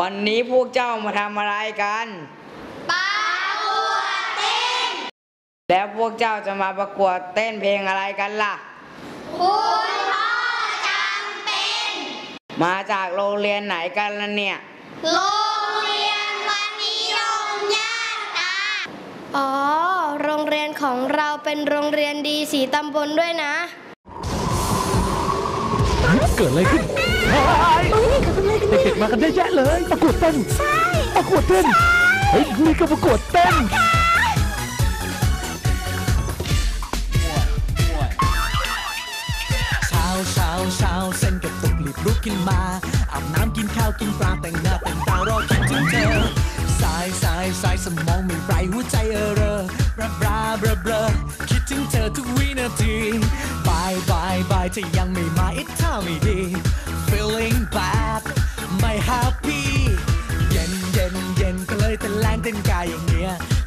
วันนี้พวกเจ้ามาทำอะไรกันปาบวดเต้น แล้วพวกเจ้าจะมาประกวดเต้นเพลงอะไรกันล่ะ คุณพ่อจำเป็น มาจากโรงเรียนไหนกันล่ะเนี่ย โรงเรียนวันนิยมย่านตา อ๋อ โรงเรียนของเราเป็นโรงเรียนดีสีตำบลด้วยนะ เกิดอะไรขึ้นเด็กๆ มากันเยอะแยะเลยประกวดเต้นใช่ประกวดเต้นเฮ้ยนี่ก็ประกวดเต้นเช้าเช้าเช้าเส้นกระตุกรีบลุกขึ้นมาอาบน้ำกินข้าวกินปลาแต่งหน้าแต่งตารอคิดถึงเธอสายสายสายสมองไม่ไรหัวใจเออเรอบราบราบราบราคิดถึงเธอทุกวินาทีบายบายบายเธอยังไม่มาอีกท่าไม่ดี feeling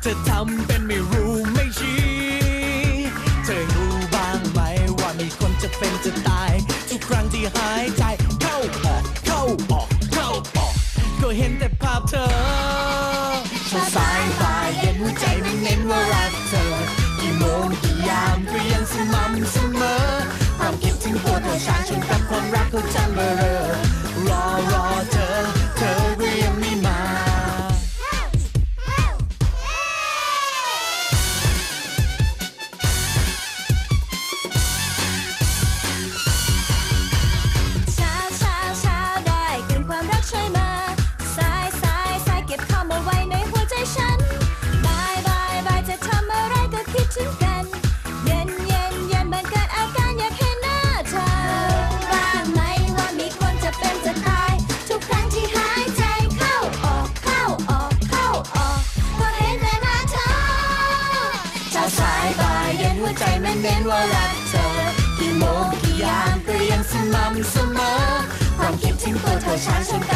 ธอทำเป็นไม่รู้ไม่ชี้ เธอรู้บ้างไหมว่ามีคนจะเป็นจะตาย ทุกครั้งที่หายใจเข้าออกเข้าออกเข้าออก ก็เห็นแต่ภาพเธอชาสายบ่ายเย็นหัวใจมันเน้นว่ารักเธอ กี่โมงกี่ยามก็ยังสม่ำเสมอ เน้นว่ารักเธอกี่โมงกี่ยามก็ยังสม่ำเสมอความคิดถึงตัวเธอชาชน